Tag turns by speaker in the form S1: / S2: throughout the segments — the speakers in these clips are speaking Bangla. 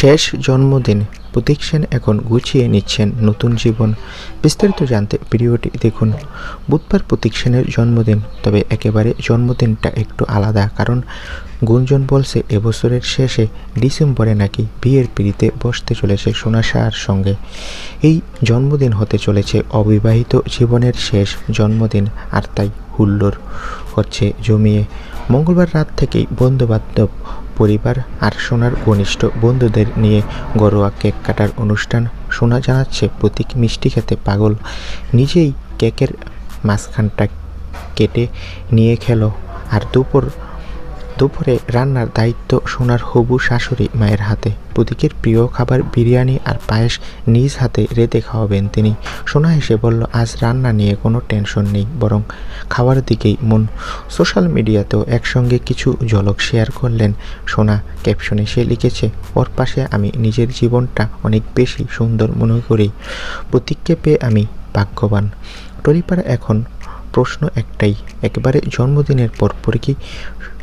S1: শেষ জন্মদিন প্রতীক সেন এখন গুছিয়ে নিচ্ছেন নতুন জীবন। বিস্তারিত জানতে ভিডিওটি দেখুন। বুধবার প্রতীক সেনের জন্মদিন, তবে একেবারে জন্মদিনটা একটু আলাদা, কারণ গুঞ্জন বলছে, এবছরের শেষে ডিসেম্বরে নাকি বিয়ের পিড়িতে বসতে চলেছে সোনা শাহর সঙ্গে। এই জন্মদিন হতে চলেছে অবিবাহিত জীবনের শেষ জন্মদিন, আর তাই হুল্লোড় হচ্ছে জমিয়ে। মঙ্গলবার রাত থেকেই বন্ধুবান্ধব, পরিবার আর সোনার ঘনিষ্ঠ বন্ধুদের নিয়ে ঘরোয়া কেক কাটার অনুষ্ঠান শোনা জানাচ্ছে, প্রতীক মিষ্টি খেতে পাগল। নিজেই কেকের মাঝখানটা কেটে নিয়ে খেলো, আর দুপুর দুপুরে রান্নার দায়িত্ব সোনার হবু শাশুড়ি মায়ের হাতে। প্রতীকের প্রিয় খাবার বিরিয়ানি আর পায়েস নিজ হাতে রেঁধে খাওয়াবেন তিনি। সোনা এসে বলল, আজ রান্না নিয়ে কোনো টেনশন নেই, বরং খাওয়ার দিকেই মন। সোশ্যাল মিডিয়াতেও একসঙ্গে কিছু ঝলক শেয়ার করলেন সোনা। ক্যাপশনে সে লিখেছে, ওর পাশে আমি নিজের জীবনটা অনেক বেশি সুন্দর মনে করি। প্রতীককে পেয়ে আমি ভাগ্যবান। টলিপাড়া এখন প্রশ্ন একটাই, একবারে জন্মদিনের পর কি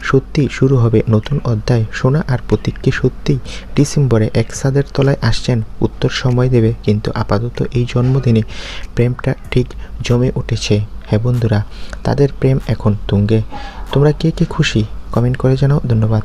S1: সত্যি শুরু হবে নতুন অধ্যায়? সোনা আর প্রতীককে সত্যি ডিসেম্বরে এক সাদের তলায় আসছেন? উত্তর সময় দেবে, কিন্তু আপাতত এই জন্মদিনে প্রেমটা ঠিক জমে উঠেছে। হ্যাঁ বন্ধুরা, তাদের প্রেম এখন তুঙ্গে। তোমরা কে কে খুশি? কমেন্ট করে জানাও। ধন্যবাদ।